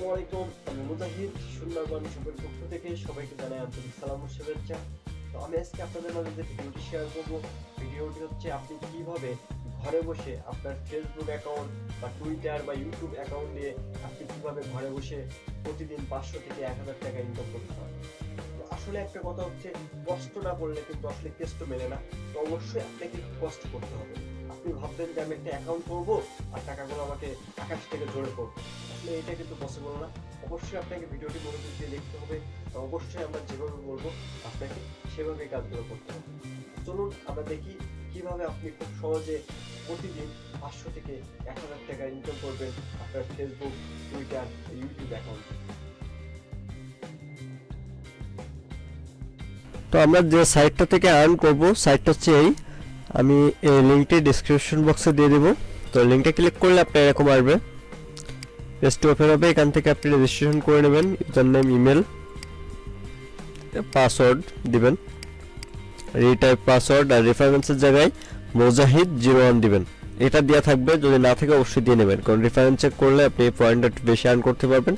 আসসালামু আলাইকুম। আমি মুজাহিদ, সুন্দরবন সবের পক্ষ থেকে সবাইকে জানাই আন্তরিক সালাম ও শুভেচ্ছা। তো আমি আজকে আপনাদের মাঝে যে ভিডিওটি শেয়ার করব, ভিডিওটি হচ্ছে আপনি কীভাবে ঘরে বসে আপনার ফেসবুক অ্যাকাউন্ট বা টুইটার বা ইউটিউব অ্যাকাউন্ট দিয়ে আপনি কীভাবে ঘরে বসে প্রতিদিন পাঁচশো থেকে এক হাজার টাকা ইনকাম করতে পারেন তো আসলে একটা কথা হচ্ছে, কষ্ট না করলে কিন্তু আসলে কেষ্ট মেলে না। তো অবশ্যই আপনাকে কষ্ট করতে হবে। আপনি ভাববেন যে আমি একটা অ্যাকাউন্ট করব আর টাকাগুলো আমাকে আকাশ থেকে ঝরে পড়বে আসলে এটা কিন্তু পসিবল না। অবশ্যই আপনাকে ভিডিওটি মনোযোগ দিয়ে দেখতে হবে অবশ্যই আমরা যেভাবে বলব, আপনাকে সেভাবে কাজগুলো করতে হবে। চলুন আমরা দেখি কীভাবে আপনি খুব সহজে প্রতিদিন পাঁচশো থেকে এক হাজার টাকা ইনকাম করবেন আপনার ফেসবুক টুইটার ইউটিউব অ্যাকাউন্ট তো আমরা যে সাইটটা থেকে আর্ন করব সাইটটা হচ্ছে এই। আমি এই লিঙ্কটি ডিসক্রিপশন বক্সে দিয়ে দেবো। তো লিঙ্কটা ক্লিক করলে আপনার এরকম আসবে ওপেন হবে, এখান থেকে আপনি রেজিস্ট্রেশন করে নেবেন ইউজার নেম ইমেল পাসওয়ার্ড দিবেন রিটাইপ পাসওয়ার্ড আর রেফারেন্সের জায়গায় মোজাহিদ জিরো ওয়ান দিবেন। এটা দেওয়া থাকবে, যদি না থাকে অবশ্যই দিয়ে নেবেন, কারণ রেফারেন্স চেক করলে আপনি এই পয়েন্ট বেশি আর্ন করতে পারবেন।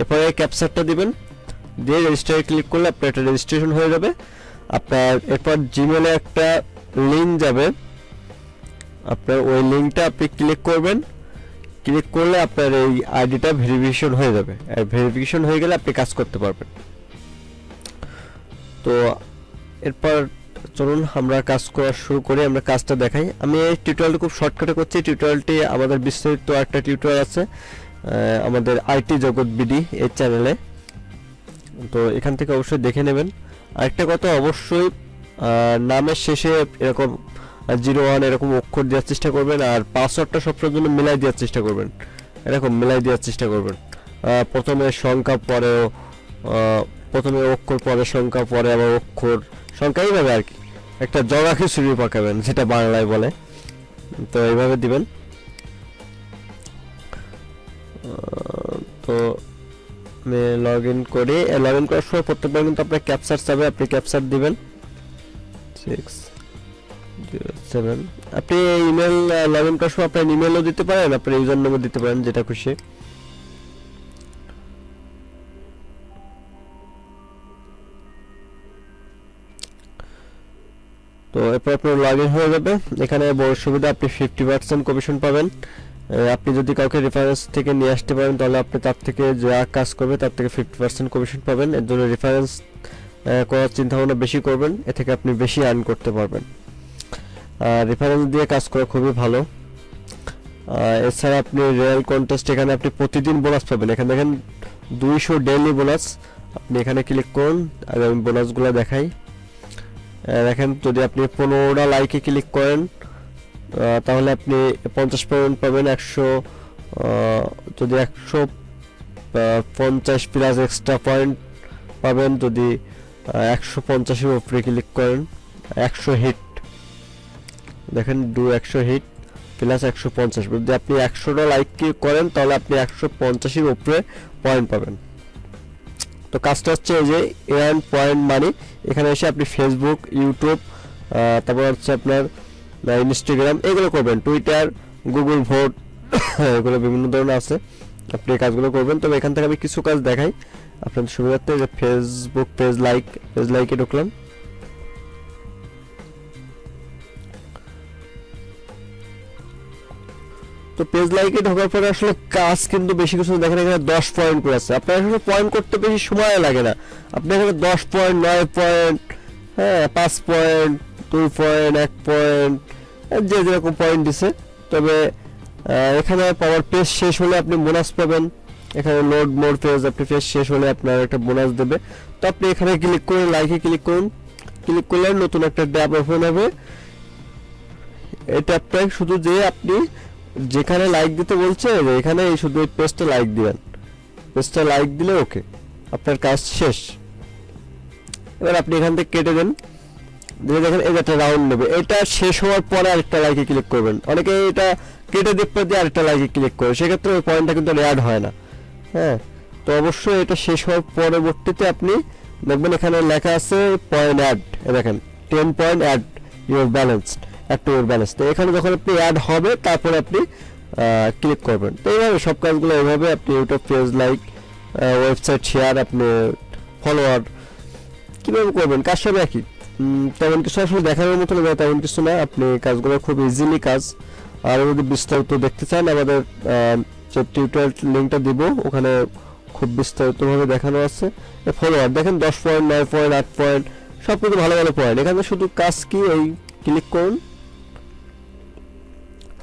এরপরে ক্যাপচারটা দিবেন, দিয়ে রেজিস্টারে ক্লিক করলে আপনার একটা রেজিস্ট্রেশন হয়ে যাবে। আপনার এরপর জিমেলে একটা লিঙ্ক যাবে। আপনার ওই লিঙ্কটা আপনি ক্লিক করবেন ক্লিক করলে আপনার এই আইডিটা ভেরিফিকেশন হয়ে যাবে। আর ভেরিফিকেশন হয়ে গেলে আপনি কাজ করতে পারবেন। তো এরপর চলুন আমরা কাজ করা শুরু করি, আমরা কাজটা দেখাই। আমি এই টিউটোরিয়ালটা খুব শর্টকাটে করছি। টিউটোরিয়ালটি আমাদের বিস্তারিত একটা টিউটোরিয়াল আছে আমাদের আইটি জগৎ বিডি এই চ্যানেলে তো এখান থেকে অবশ্যই দেখে নেবেন। আরেকটা কথা, অবশ্যই নামের শেষে এরকম জিরো ওয়ান এরকম অক্ষর দেওয়ার চেষ্টা করবেন আর পাসওয়ার্ডটা সবসময়ের জন্য মিলাই দেওয়ার চেষ্টা করবেন। এরকম মিলাই দেওয়ার চেষ্টা করবেন। প্রথমে সংখ্যা, পরেও প্রথমে অক্ষর, পরে সংখ্যা, পরে আবার অক্ষর। সংখ্যা এইভাবে আর কি। একটা জগা খিচুড়ি পাকাবেন যেটা বাংলায় বলে। তো এইভাবে দিবেন। তো আমি লগ ইন করি। লগ ইন করার সময় প্রত্যেকবার কিন্তু আপনার ক্যাপচার চাবে, আপনি ক্যাপচার দিবেন। সিক্স সেভেন আপনি ইমেল লগ ইন করার সময় আপনার ইমেলও দিতে পারেন, আপনার ইউজার নাম্বার দিতে পারেন, যেটা খুশি। তো এরপর আপনার লগ ইন হয়ে যাবে। এখানে বড় সুবিধা, আপনি ফিফটি পার্সেন্ট কমিশন পাবেন। আপনি যদি কাউকে রেফারেন্স থেকে নিয়ে আসতে পারেন, তাহলে আপনি তার থেকে যা কাজ করবে, তার থেকে ফিফটি পার্সেন্ট কমিশন পাবেন। এর জন্য রেফারেন্স করার চিন্তা ভাবনা বেশি করবেন, এ থেকে আপনি বেশি আর্ন করতে পারবেন। রেফারেন্স দিয়ে কাজ করা খুবই ভালো। এছাড়া আপনি রিয়েল কন্টেস্ট এখানে আপনি প্রতিদিন বোনাস পাবেন। এখানে দেখেন দুইশো ডেইলি বোনাস আপনি এখানে ক্লিক করুন আর আমি বোনাসগুলো দেখাই। দেখেন, যদি আপনি পনেরোটা লাইকে ক্লিক করেন তাহলে আপনি পঞ্চাশ পয়েন্ট পাবেন, একশো যদি একশো পঞ্চাশ প্লাস এক্সট্রা পয়েন্ট পাবেন, যদি একশো পঞ্চাশের উপরে ক্লিক করেন, একশো হিট দেখেন ডু একশো হিট প্লাস একশো পঞ্চাশ। যদি আপনি একশোটা লাইক করেন, তাহলে আপনি একশো পঞ্চাশের উপরে পয়েন্ট পাবেন। তো কাজটা হচ্ছে এই যে এয়ার্ন পয়েন্ট মানি এখানে এসে আপনি ফেসবুক ইউটিউব তারপর হচ্ছে আপনার ইনস্টাগ্রাম এগুলো করবেন। টুইটার গুগল ভোট এগুলো বিভিন্ন ধরনের আছে। আপনি এই কাজগুলো করবেন। তবে এখান থেকে আমি কিছু কাজ দেখাই। আপনাদের সুবিধার্থে যে ফেসবুক পেজ লাইক পেজ লাইকে ঢুকলাম। তো পেজ লাইকে ঢোকার পরে আসলে কাজ কিন্তু বেশি কিছু দেখেন এখানে দশ পয়েন্ট করে আছে আপনার আসলে পয়েন্ট করতে বেশি সময় লাগে না। আপনি এখানে দশ পয়েন্ট নয় পয়েন্ট হ্যাঁ পাঁচ পয়েন্ট দুই পয়েন্ট এক পয়েন্ট যে যেরকম পয়েন্ট দিছে। তবে এখানে পাওয়ার পেজ শেষ হলে আপনি বোনাস পাবেন। এখানে লোড মোর পেজ আপনি পেজ শেষ হলে আপনার একটা বোনাস দেবে। তো আপনি এখানে ক্লিক করুন লাইকে ক্লিক করুন। ক্লিক করলে নতুন একটা ট্যাব ওপেন হবে। এটা ট্যাবটা শুধু যে আপনি যেখানে লাইক দিতে বলছে, এখানে শুধু এই পেজটা লাইক দিবেন। পেজটা লাইক দিলে ওকে আপনার কাজ শেষ। এবার আপনি এখান থেকে কেটে দেন। দিয়ে দেখেন যে একটা রাউন্ড নেবে। এটা শেষ হওয়ার পরে আরেকটা লাইকে ক্লিক করবেন। অনেকে এটা কেটে দেখতে দিয়ে আরেকটা লাইকে ক্লিক করে। সেক্ষেত্রে ওই পয়েন্টটা কিন্তু অ্যাড হয় না। হ্যাঁ? তো অবশ্যই এটা শেষ হওয়ার পরবর্তীতে আপনি দেখবেন এখানে লেখা আছে পয়েন্ট অ্যাড দেখেন ten point add your balance add to your balance তো এখানে যখন আপনি অ্যাড হবে, তারপরে আপনি ক্লিক করবেন। তো এইভাবে সব কাজগুলো এইভাবে আপনি YouTube page like website share আপনি ফলোয়ার কীভাবে করবেন? কাজ সব একই। তেমন কিছু আসলে দেখানোর মতো না তেমন কিছু না। আপনি কাজগুলো খুব ইজিলি কাজ। আর যদি বিস্তারিত দেখতে চান, আমাদের যে টিউটোরিয়াল লিঙ্কটা দিব, ওখানে খুব বিস্তারিতভাবে দেখানো আছে। ফলোয়ার দেখেন দশ পয়েন্ট নয় পয়েন্ট আট পয়েন্ট সব কিছু ভালো ভালো পয়েন্ট এখানে শুধু কাজ কি, এই ক্লিক করুন।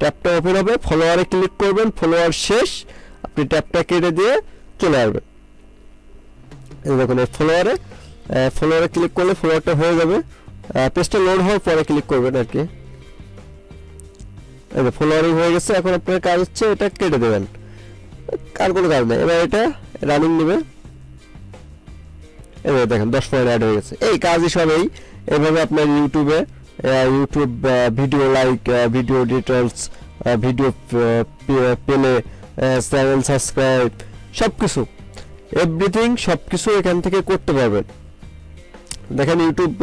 ট্যাপটা ওপেন হবে ফলোয়ারে ক্লিক করবেন ফলোয়ার শেষ, আপনি ট্যাপটা কেটে দিয়ে চলে আসবেন। এই দেখুন, এই ফলোয়ারে ফলোয়ারে ক্লিক করলে ফলোয়ারটা হয়ে যাবে। পেজটা লোড হওয়ার পরে ক্লিক করবেন আর কি। এই যে ফলোয়ারিং হয়ে গেছে, এখন আপনার কাজ হচ্ছে এটা কেটে দেবেন। আর কোনো কাজ নেই, এবার এটা রানিং নেবে। এবার দেখেন, দশ পয়েন্ট অ্যাড হয়ে গেছে। এই কাজই সব এই। এভাবে আপনার ইউটিউবে YouTube video like video details video পেলে চ্যানেল সাবস্ক্রাইব সব কিছু এভরিথিং সব কিছু এখান থেকে করতে পারবেন। দেখেন ইউটিউব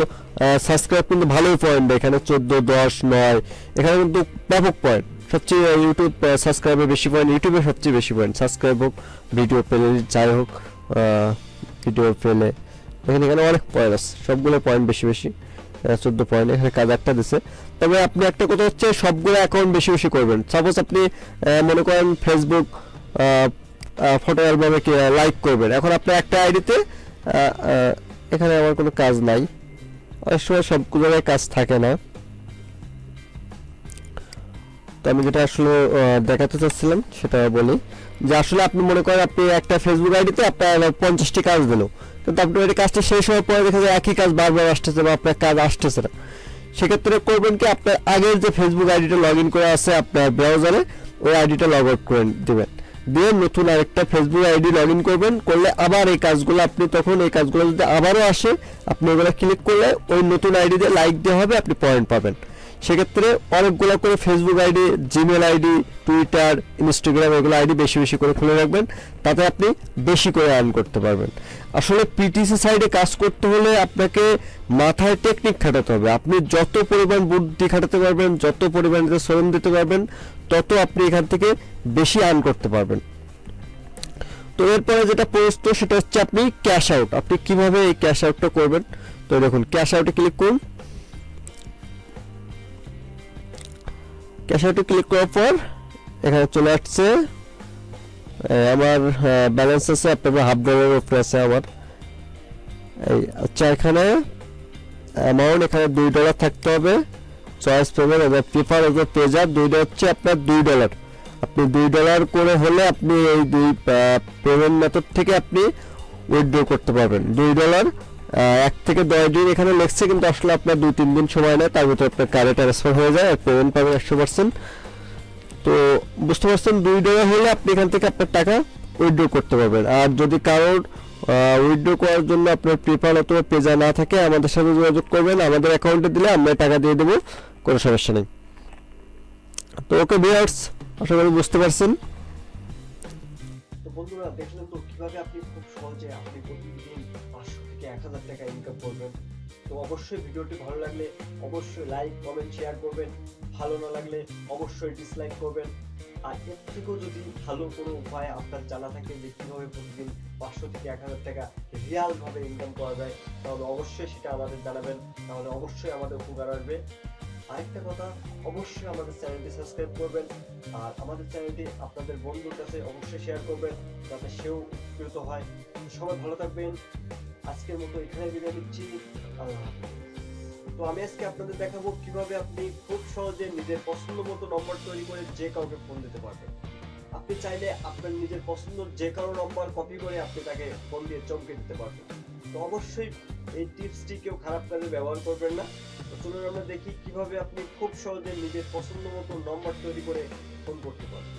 সাবস্ক্রাইব কিন্তু ভালোই পয়েন্ট এখানে চোদ্দ, দশ, নয়, এখানে কিন্তু ব্যাপক পয়েন্ট সবচেয়ে ইউটিউব সাবস্ক্রাইবে বেশি পয়েন্ট ইউটিউবে সবচেয়ে বেশি পয়েন্ট সাবস্ক্রাইব হোক ভিডিও পেলে যাই হোক ভিডিও পেলে এখানে এখানে অনেক পয়েন্ট আছে। সবগুলো পয়েন্ট বেশি বেশি। চোদ্দ পয়েন্ট এখানে কাজ একটা দিছে। তবে আপনি একটা কথা হচ্ছে, সবগুলো অ্যাকাউন্ট বেশি বেশি করবেন। সাপোজ আপনি মনে করেন ফেসবুক ফটো অ্যালবামে লাইক করবেন। এখন আপনার একটা আইডিতে এখানে আমার কোনো কাজ নাই। অনেক সময় সব জায়গায় কাজ থাকে না। তো আমি যেটা আসলে দেখাতে চাচ্ছিলাম, সেটা বলি। যে আসলে আপনি মনে করেন আপনি একটা ফেসবুক আইডিতে আপনার পঞ্চাশটি কাজ দিল। কিন্তু আপনার এই কাজটা শেষ হওয়ার পরে দেখা যায় একই কাজ বারবার আসতেছে বা আপনার কাজ আসতেছে না। সেক্ষেত্রে করবেন কি আপনার আগের যে ফেসবুক আইডিটা লগ ইন করে আছে আপনার ব্রাউজারে ওই আইডিটা লগ আউট করে দেবেন। দিয়ে নতুন আরেকটা ফেসবুক আইডি লগ ইন করবেন, করলে আবার এই কাজগুলো আপনি তখন এই কাজগুলো যদি আবারও আসে, আপনি ওগুলো ক্লিক করলে ওই নতুন আইডি দিয়ে লাইক দেওয়া হবে, আপনি পয়েন্ট পাবেন। সেক্ষেত্রে অনেকগুলো করে Facebook ID Gmail ID Twitter Instagram এগুলো আইডি বেশি বেশি করে খুলে রাখবেন। তাতে আপনি বেশি করে আর্ন করতে পারবেন। আসলে পিটিসি সাইডে কাজ করতে হলে আপনাকে মাথায় টেকনিক খাটাতে হবে। আপনি যত পরিমাণ বুদ্ধি খাটাতে পারবেন, যত পরিমাণ শ্রম দিতে পারবেন, তত আপনি এখান থেকে বেশি আর্ন করতে পারবেন। তো এরপরে যেটা প্রশ্ন, সেটা হচ্ছে আপনি ক্যাশ আউট আপনি কীভাবে এই ক্যাশ আউটটা করবেন? তো দেখুন ক্যাশ আউটে ক্লিক করুন। ক্যাশ আউটে ক্লিক করার পর এখানে চলে আসছে। আমার ব্যালেন্স আছে, আপনার হাফ ডলারের উপরে আছে আমার। এই আচ্ছা এখানে অ্যামাউন্ট এখানে দুই ডলার থাকতে হবে। চয়েস পেমেন্ট এবং পেপার এবং পেজার দুইটা হচ্ছে আপনার দুই ডলার আপনি দুই ডলার করে হলে আপনি এই দুই পেমেন্ট মেথড থেকে আপনি উইথড্র করতে পারবেন। দুই ডলার এক থেকে দশ দিন এখানে লেখছে, কিন্তু আসলে আপনার দুই, তিন দিন সময় নেয়, তার ভিতরে আপনার কার্ডে ট্রান্সফার হয়ে যায় আর পেমেন্ট পাবেন একশো পার্সেন্ট তো বুঝতে পারছেন, দুই ডলার হলে আপনি এখান থেকে আপনার টাকা উইথড্র করতে পারবেন। আর যদি কারোর উইথড্র করার জন্য আপনার পেপাল অথবা পেজা না থাকে, আমাদের সাথে যোগাযোগ করবেন। আমাদের অ্যাকাউন্টে দিলে আমরা টাকা দিয়ে দেবো, কোনো সমস্যা নেই। তো ওকে ভিউয়ার্স আশা করি বুঝতে পারছেন। বন্ধুরা, দেখলেন তো কীভাবে আপনি খুব সহজে আপনি প্রতিদিন পাঁচশো থেকে এক হাজার টাকা ইনকাম করবেন। তো অবশ্যই ভিডিওটি ভালো লাগলে অবশ্যই লাইক কমেন্ট শেয়ার করবেন। ভালো না লাগলে অবশ্যই ডিসলাইক করবেন। আর এর থেকেও যদি ভালো কোনো উপায় আপনার জানা থাকে যে কীভাবে প্রতিদিন পাঁচশো থেকে এক হাজার টাকা রিয়ালভাবে ইনকাম করা যায়, তাহলে অবশ্যই সেটা আমাদের জানাবেন। তাহলে অবশ্যই আমাদের উপকার আসবে। আরেকটা কথা, অবশ্যই আমাদের চ্যানেলটি সাবস্ক্রাইব করবেন। আর আমাদের চ্যানেলটি আপনাদের বন্ধুর কাছে অবশ্যই শেয়ার করবেন, যাতে সেও উপকৃত হয়। সবাই ভালো থাকবেন। আজকের মতো এখানে বিদায় নিচ্ছি। আল্লাহ তো আমি আজকে আপনাদের দেখাবো কীভাবে আপনি খুব সহজে নিজের পছন্দ মতো নম্বর তৈরি করে যে কাউকে ফোন দিতে পারবেন। আপনি চাইলে আপনার নিজের পছন্দ যে কারও নম্বর কপি করে আপনি তাকে ফোন দিয়ে চমকে দিতে পারবেন। তো অবশ্যই এই টিপসটি কেউ খারাপ কাজে ব্যবহার করবেন না। তো চলুন আমরা দেখি কীভাবে আপনি খুব সহজে নিজের পছন্দ মতো নম্বর তৈরি করে ফোন করতে পারবেন।